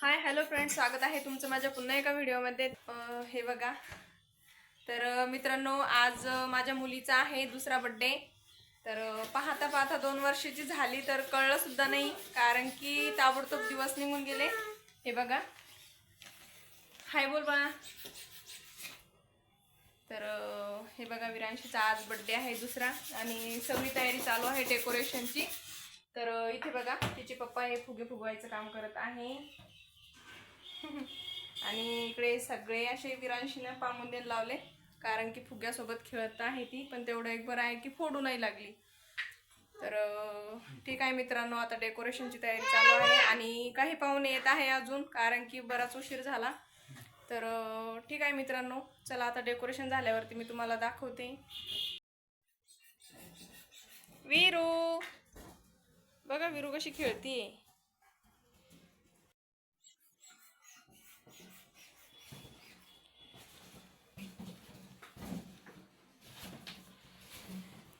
Hi hello friends स्वागत आहे तुमचं माझ्या पुन्हा एका व्हिडिओमध्ये. हे बघा. तर मित्रांनो आज माझ्या मुलीचा आहे दुसरा बड्डे तर पाहता पाहता दोन वर्षाची झाली तर कळलंसुद्धा नाही कारण की ताबडतोब दिवस निघून गेले. हे बघा. हाय बोल बा तर हे बघा विरांशीचा आज बड्डे आहे दुसरा आणि सगळी तयारी चालू आहे डेकोरेशनची तर इथे बघा तिचे पप्पा हे फुगे फुगवायचं काम करत आहे. आणि इकडे सगळे असे विरांशीनं पामुंदेन लावले. कारण की फुग्यासोबत खेळत आहे ती पण तेवढं एक बरं आहे की फोडू नाही लागली. तर ठीक आहे मित्रांनो आता डेकोरेशनची तयारी चालू आहे आणि काही पाहुणे येत आहे अजून कारण की बराच उशीर झाला. तर ठीक आहे मित्रांनो चला आता डेकोरेशन झाल्यावरती मी तुम्हाला दाखवते. विरू! बघा विरू कशी खेळतीये.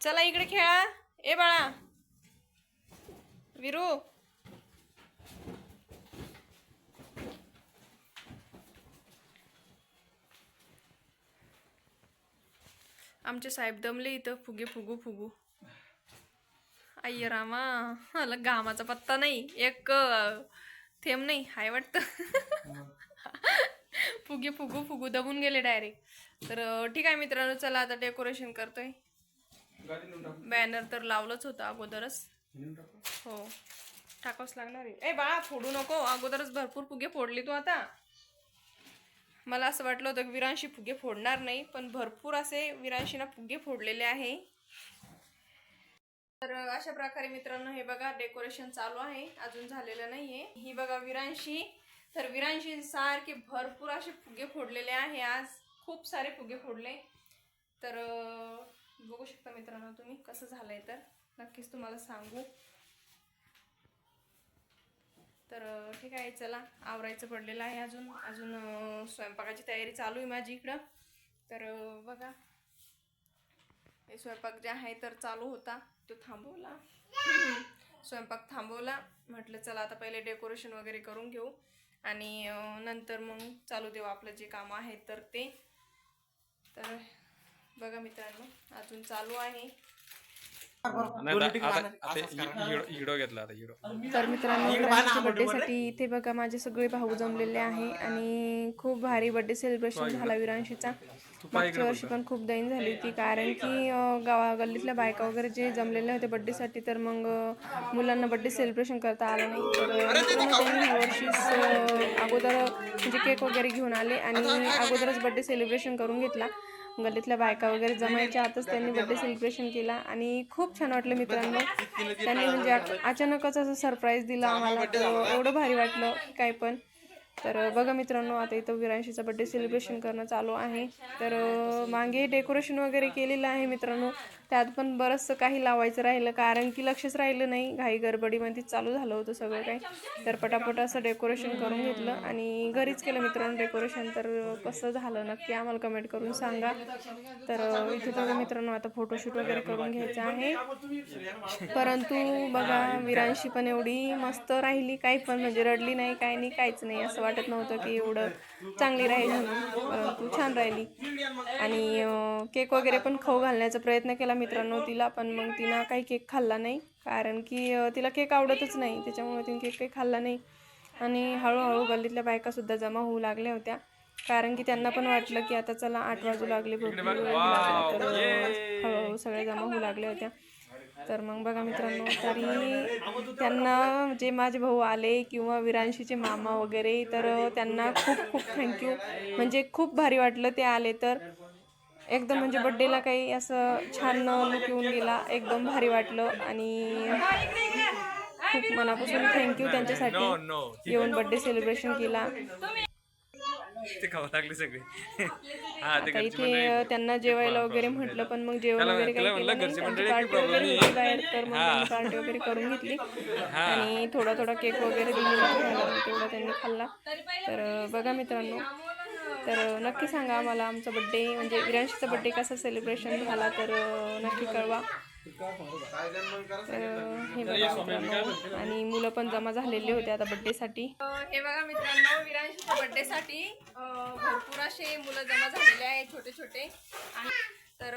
चला इकडे खेळा. ए बाळा. विरू. आमचे साहेब दमले इथं. फुगे फुगू फुगू. आई रामा. मला घामाचा पत्ता नाही. एक थेंब नाही. हाय वाटतं. फुगे फुगू फुगू. दबून गेले डायरेक्ट. तर ठीक आहे मित्रांनो चला आता डेकोरेशन करतोय. बॅनर तर लावलंच होतं अगोदरच. हो. टाकावंच लागणार आहे. ए बाळा फोडू नको. अगोदरच भरपूर फुगे फोडले तू आता. मला असं वाटलं होतं विरांशी फुगे फोडणार नाही पण भरपूर असे विरांशीना फुगे फोडलेले आहे. तर अशा प्रकारे मित्रांनो हे बघा डेकोरेशन चालू आहे. अजून झालेलं नाहीये. ही बघा विरांशी. तर विरांशी सारखे भरपूर असे फुगे फोडलेले आहे आज. खूप सारे फुगे फोडले. तर बघू शकता मित्रांनो तुम्ही कसं झालंय तर. नक्कीच तुम्हाला सांगू. तर ठीक आहे चला. आवरायचं पडलेलं आहे अजून. अजून स्वयंपाकाची तयारी चालू आहे माझी इकडं. तर बघा. हे स्वयंपाक जे आहे तर चालू होता. तो थांबवला. स्वयंपाक थांबवला. म्हटलं चला आता पहिले डेकोरेशन वगैरे करून घेऊ. आणि नंतर मग चालू देऊ आपलं जे कामं आहेत तर ते. तर बघा मित्रांनो अजून चालू आहे. हिडो घेतला आता हिडो तर मित्रांनो इथे बघा माझे सगळे भाऊ जमलेले आहे आणि खूप भारी बड्डे सेलिब्रेशन झाला विरांशीचा. मागच्या वर्षी पण खूप दैन झाली होती कारण की गावा गल्लीतल्या बायका वगैरे जे जमलेले होते बड्डेसाठी तर मग मुलांना बड्डे सेलिब्रेशन करता आलं नाही. तर अं, मित्रांनो, त्यांनी ह्या वर्षीच अं, अगोदर म्हणजे केक वगैरे घेऊन आले आणि अगोदरच बड्डे सेलिब्रेशन करून घेतला. गल्लीतल्या बायका वगैरे जमायच्या आतच त्यांनी बड्डे सेलिब्रेशन केला. आणि खूप छान वाटलं मित्रांनो. त्यांनी म्हणजे अचानकच असं सरप्राईज दिला आम्हाला. एवढं भारी वाटलं काय पण. तर बघा मित्रांनो आता इथं विरांशीचा बड्डे सेलिब्रेशन करणं चालू आहे. तर मागे डेकोरेशन वगैरे केलेलं आहे मित्रांनो. त्यात पण बरंचसं काही लावायचं राहिलं कारण की लक्षच राहिलं नाही. घाई गडबडीमध्येच चालू झालं होतं सगळं काही. तर पटापट असं डेकोरेशन करून घेतलं आणि घरीच केलं मित्रांनो डेकोरेशन तर कसं झालं नक्की आम्हाला कमेंट करून सांगा. तर इथे बघा मित्रांनो आता फोटोशूट वगैरे करून घ्यायचं आहे. परंतु बघा विरांशी पण एवढी मस्त राहिली काही पण म्हणजे रडली नाही काही नाही काहीच नाही असं वाटत नव्हतं की एवढं चांगली राहील म्हणून. परंतु छान राहिली. आणि केक वगैरे पण खाऊ घालण्याचा प्रयत्न केला मित्रांनो तिला पण मग तिनं काही केक खाल्ला नाही. कारण की तिला केक आवडतच नाही. त्याच्यामुळे तिने केक काही खाल्ला नाही. आणि हळूहळू गल्लीतल्या बायका सुद्धा जमा होऊ लागल्या होत्या. कारण की त्यांना पण वाटलं की आता चला आठ वाजू लागले भरपूर. हळूहळू सगळ्या जमा होऊ लागल्या होत्या. तर मग बघा मित्रांनो तरी त्यांना जे माझे भाऊ आले किंवा विरांशीचे मामा वगैरे तर त्यांना खूप खूप थँक्यू म्हणजे खूप भारी वाटलं ते आले तर. एकदम म्हणजे बड्डेला काही असं छान लुक येऊन गेला एकदम भारी वाटलं आणि खूप मनापासून थँक्यू त्यांच्यासाठी. येऊन बड्डे सेलिब्रेशन केला. ते खावं लागले सगळे. हा ते आता घरची इथे मंडळी त्यांना जेवायला वगैरे म्हटलं पण मग जेवण त्याला- वगैरे त्याला काही म्हणलं केलं घरची नाही. मंडळी पार्टी वगैरे problem होती बाहेर तर मग त्यांनी पार्टी वगैरे करून घेतली. आणि थोडा थोडा केक वगैरे दिलेला तेवढा त्यांनी खाल्ला. तर बघा मित्रांनो तर नक्की सांगा आम्हाला आमचा बड्डे म्हणजे विरांशीचा बड्डे कसा सेलिब्रेशन झाला तर नक्की कळवा. हे बघा मित्रांनो आणि मुलं पण जमा झालेले होते आता बर्थडे साठी. हे बघा मित्रांनो विरांशीच्या बर्थडे साठी भरपूर असे मुलं जमा झालेले आहेत छोटे छोटे आणि तर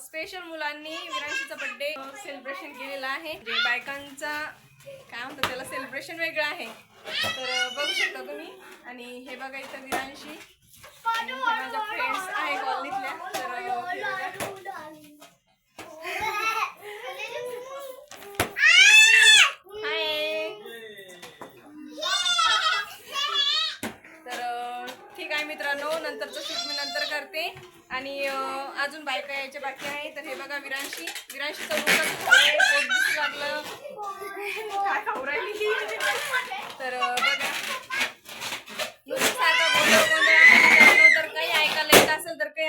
स्पेशल मुलांनी विरांशीचा बर्थडे सेलिब्रेशन केलेला आहे. जे बायकांचा काय म्हणतात त्याला सेलिब्रेशन वेगळं आहे. तर बघू शकता तुम्ही. आणि हे बघा इथं विरांशी. आणि माझ्या फ्रेंड्स आहे कॉलनीतल्या तर तर ठीक आहे मित्रांनो नंतरचं शूट मी नंतर करते. आणि अजून बायका यायच्या बाकी आहे. तर हे बघा विरांशी. विरांशी दिसू लागलं. काय खाऊ राहिली? तर बघा. गोंधळ गोंधळ आहे मित्रांनो. तर काही ऐकायला येत असेल तर काही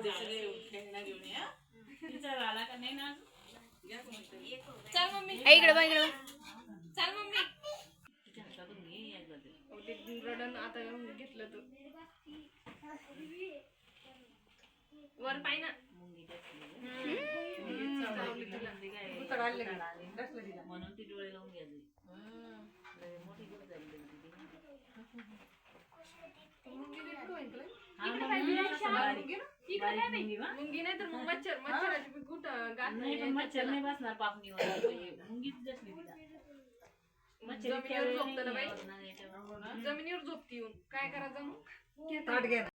घे, खेळणं घेऊन ये. चल मम्मी इकडे बघ इकडे चल मम्मी अहो, ते रडण आता घेतलं तू वर पाय ना. म्हणून ती डोळे लावून घ्यायची लय मोठी गोष्ट झाली त्याची मुंगी? हा, इकडे नाही तर मग मच्छर मच्छराची बी गुट गाठ नाही पण मच्छर नाही बसणार पापणीवर मुंगीच बसली तिला. मच्छर इतक्या जमिनीवर वेळेने झोपतं ना बाई. याच्यावर. जमिनीवर झोपती येऊन. काय करायचं मग ताट घे ना.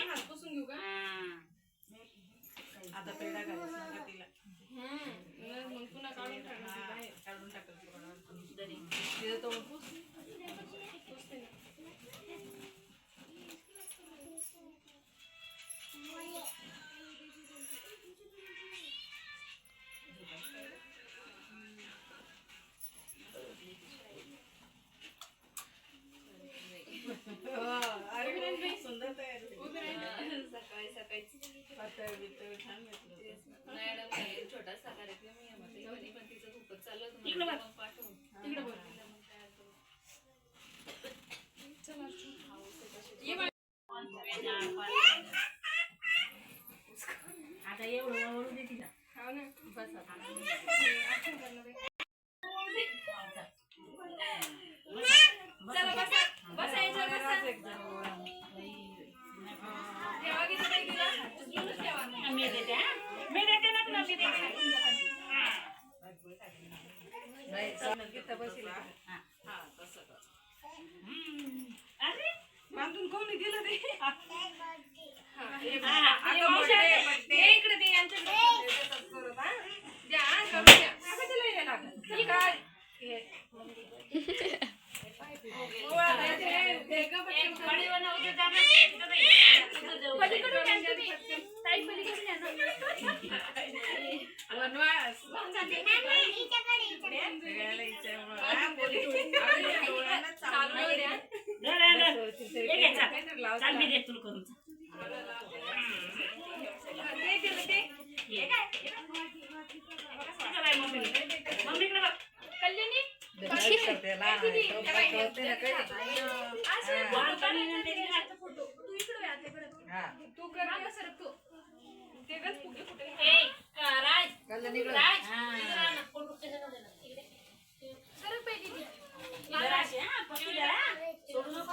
हात पुसून घेऊ का? ধন্যবাদ अरे बांधून कोणी दिलं ते हा, हे बघ. हा, आता अगं मावशी, मोठे ते- ते इकडे ते यांच्याकडे ठेवलंय, देतात करून, हा? द्या, हा, करून द्या. नका तिला हे लागत. ठीक आहे. हे. हो, आता ते- ते गं पटकन करून पाणी द्या. बनवू दे जा ना. इथं बाई. पलीकडून या तुम्ही. ताई पलीकडून या ना. वनवास. सगळ्याला विचार. हा, बोली. चालू राहू द्या. धर, धर, धर. हे घे, चाल. मी देते तुला करून. हे मम्मीकडे. बघ. कल्याणी. तू इकडे ये, आता इकडे. तू कर ना सरक तू. ते गच फुगे फुटे. राज. राज. सरक हा, हा. सोडू नको,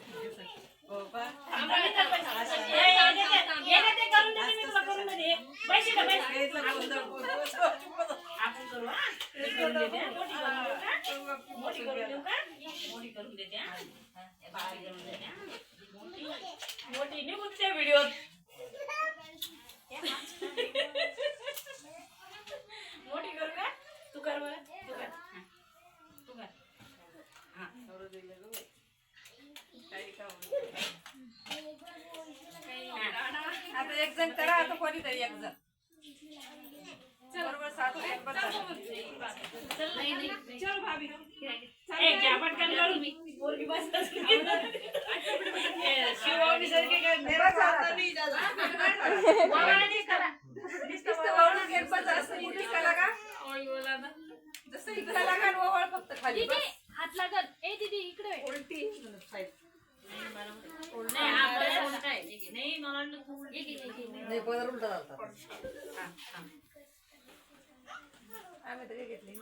हा. आम्हाला तर पैसे. ए, ए, दे, दे. हे दे, ते करून देते मी तुला करून देते. पैसे का, पैसे? आपण करू, हा. मी करून देते, हा. मोठी करून देऊ का? मोठी करून देऊ का? मोठी करून देते, हा. हे बारीक करून देते, हा. मोठी मोठी निघून त्या व्हिडिओत जण करा आता कोणीतरी एक जण. बरोबर सात एक. चल. भाभी. एक? जसं इकडे लागा फक्त खाली. हात लागल. ए दीदी इकडे उलटी. नाही पदर उलटा चालतात आम्ही तर काय घेतली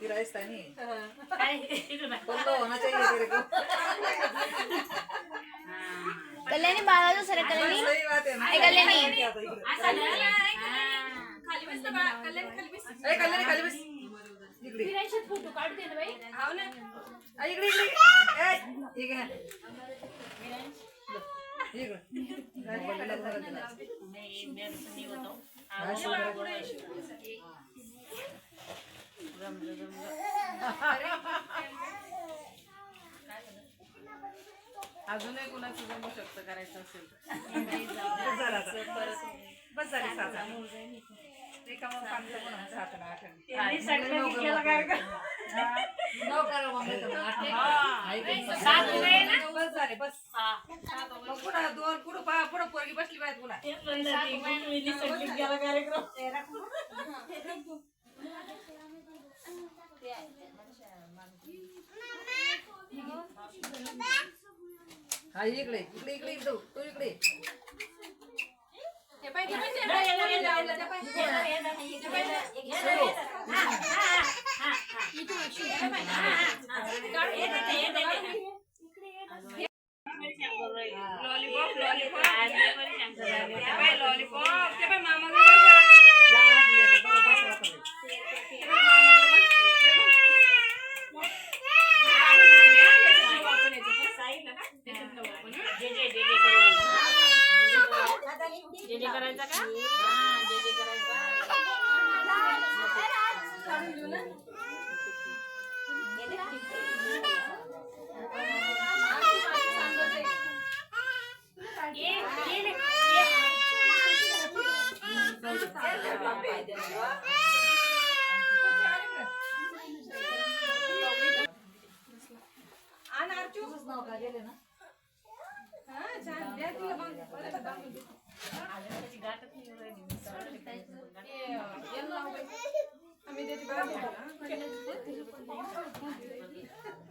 ती राजस्थानी काय इकडे. बाय. बंद होना चाहिए तेरे को कल्याणी बाळा सर कल्याणी सही बात है ना ए, कल्याणी. खाली बस. खाली कल्याणी खाली बस. इकडे विरांशात फोटो काढू दे ना बाई हाव ना आ, इकडे इकडे ए, इकडे इकडे मोबाईल ला धरा तिला. नाही, मी असं नाही होतो. हा, शिवराज. अजूनही कुणाचं जमू शकतं करायचं असेल बस झालं आता. बस झाली सात हा. दोन पुढं पुढं पोरगी बसली पाहिजे कार्यक्रम. हा इकडे इकडे इकडे तू इकडे. जे जे जे जे. जे जे करायचं का? हा जे जे करायचं. ये ये ले, ये. नाव का गेले ना? हा, छान. द्या तिला मग. परत दाखवून दे. त्याची गाठच नाही राहिली. हे, अं, याला लाव बाई. आम्ही देते बघा देतो ना. काहीतरी तिकडं करून विचारायचं. हे पाय, साडी. हे पाय. मामा चक्का बसून खाल्ले ना, मामा. बाई,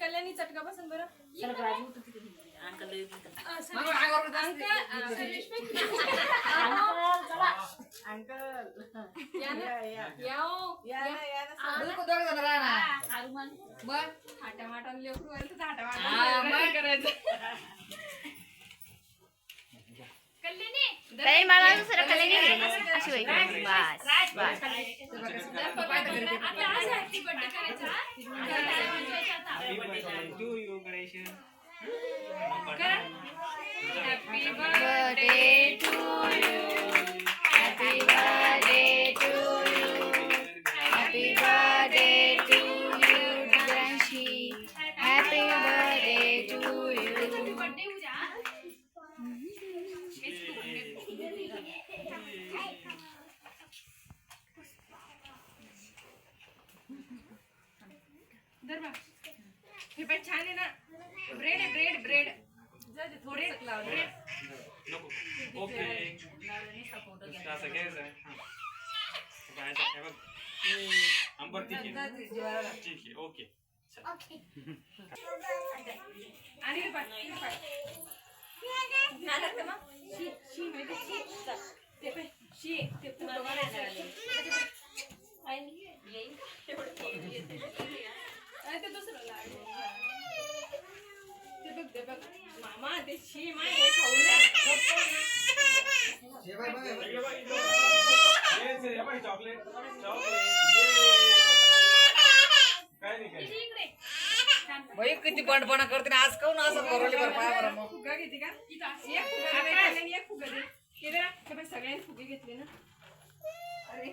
कल्याणी चटका बसन बरं. अंकल अंकल अं, सर्वेश बाई. अंकल, चला. या ना. या हो. या. दूध को दोघं जण राहणार. मग थाटामाटानं लेकरू आलं तर हा, थाटामाटानं मग. करायचं. कल्याणी ताई मला दुसरं कल्याणी अशी होईल बस बस बर्थडे टू यू हे पण छान आहे ना ब्रेड आहे ब्रेड ब्रेड जाऊ दे थोडे ब्रेड नको ओके असं घ्यायचं आहे. हा. बाहेरचं हे बघ. हा, बरं ठीक आहे ठीक आहे ओके चल. आणि मामा ते शी माय चॉकलेट. चॉकलेट काय नाही काय बाई किती बंडपणा करते ना आज काऊन असं करवली बरं पाय बरं मग फुगा घेते का एक फुगा दे आणि एक फुगा दे जरा हे बाई सगळ्यांनी फुगे घेतले ना अरे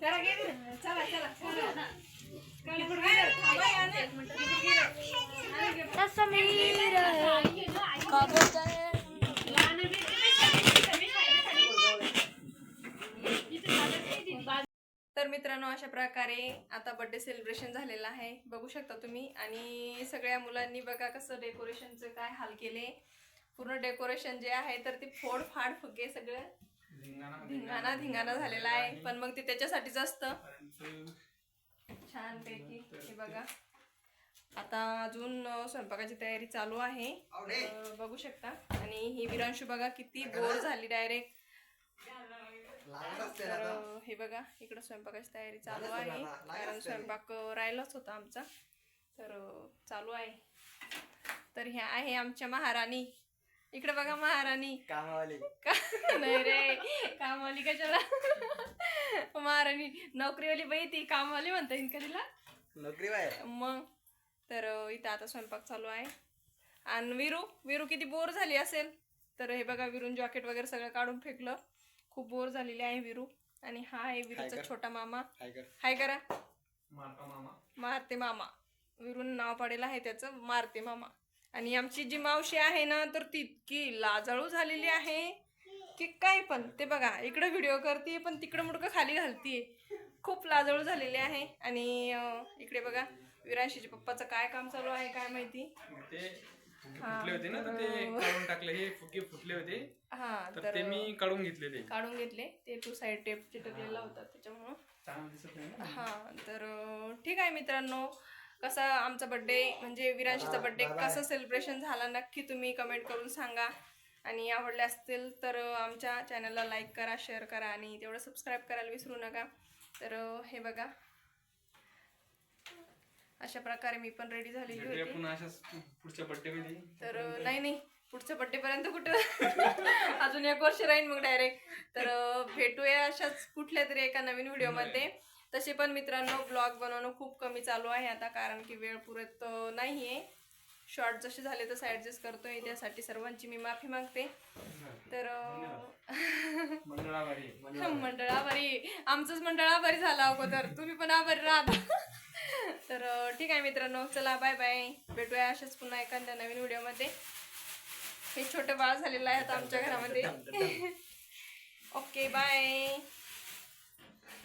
करा घे ना. चला चला चला ना. आणि घे. तर मित्रांनो अशा प्रकारे आता बर्थडे सेलिब्रेशन झालेलं आहे. बघू शकता तुम्ही. आणि सगळ्या मुलांनी बघा कसं डेकोरेशनचं काय हाल केले. पूर्ण डेकोरेशन जे आहे तर ते फोड फाड फुगे सगळं धिंगाणा धिंगाणा झालेला आहे. पण मग ते त्याच्यासाठीच असतं. छान पैकी हे बघा. आता अजून स्वयंपाकाची तयारी चालू आहे. बघू शकता. आणि ही विरांशू बघा किती बोर झाली डायरेक्ट तर हे बघा इकडं स्वयंपाकाची तयारी चालू आहे. कारण स्वयंपाक राहिलाच होता आमचा. तर चालू आहे. तर ह्या आहे आमच्या महाराणी. इकडे बघा महाराणी. कामावाली. का- नाही रे कामवाली कशाला? महाराणी नोकरीवाली बाई ती कामवाली म्हणता येईल का तिला? नोकरी मग तर इथं आता स्वयंपाक चालू आहे. आणि विरू विरू किती बोर झाली असेल? तर हे बघा विरून जॉकेट वगैरे सगळं काढून फेकलं. खूप बोर झालेली आहे विरू. आणि हा आहे विरूचा. छोटा मामा. हाय कर. हाय करा. माता मामा. मारते मामा. विरून नाव पडेल आहे त्याचं. मारते मामा. आणि आमची जी मावशी आहे ना तर ती इतकी लाजाळू झालेली आहे. की काय पण. ते बघा इकडं व्हिडिओ करते पण तिकडं मुडकं खाली घालतीये. खूप लाजाळू झालेली आहे. आणि इकडे बघा विराशीच्या पप्पाचं काय काम चालू आहे काय माहिती? फुगे फुटले होते ना तर ते काढून टाकले हे फुगे फुटले होते. हा तर ते मी काढून घेतलेले. काढून घेतले. ते टू साईड टेप चिटकलेला होता त्याच्यामुळं. चांगलं दिसत नाही ना? हा तर अं, ठीक आहे मित्रांनो. कसा आमचा बड्डे म्हणजे विरांशीचा बड्डे कसा सेलिब्रेशन झाला नक्की तुम्ही कमेंट करून सांगा. आणि आवडले असतील तर अं, आमच्या चॅनलला लाईक करा शेअर करा आणि तेवढं सबस्क्राईब करायला विसरू नका. तर अं, हे बघा. अशा प्रकारे मी पण रेडी झालेली भेटूया होती. पुन्हा अशाच पुढच्या बर्थडे मध्ये. तर अं, नाही नाही. पुढच्या बड्डे पर्यंत कुठं? अजून एक वर्ष राहीन मग डायरेक्ट तर अं, भेटूया अशाच कुठल्या तरी एका नवीन व्हिडिओमध्ये. तसे पण मित्रांनो ब्लॉग बनवणं खूप कमी चालू आहे आता कारण की वेळ पुरत नाहीये. शॉर्ट जसे झाले तसं ॲडजस्ट करतोय. त्यासाठी सर्वांची मी माफी मागते. तर मंडळ आभारी आमचंच मंडळ आभारी झालं अगोदर. तुम्ही पण आभारी राहा तर ठीक आहे मित्रांनो. चला बाय बाय भेटूया अशाच पुन्हा एखाद्या नवीन व्हिडिओमध्ये. हे छोटं बाळ झालेलं आहे आता आमच्या घरामध्ये. Okay bye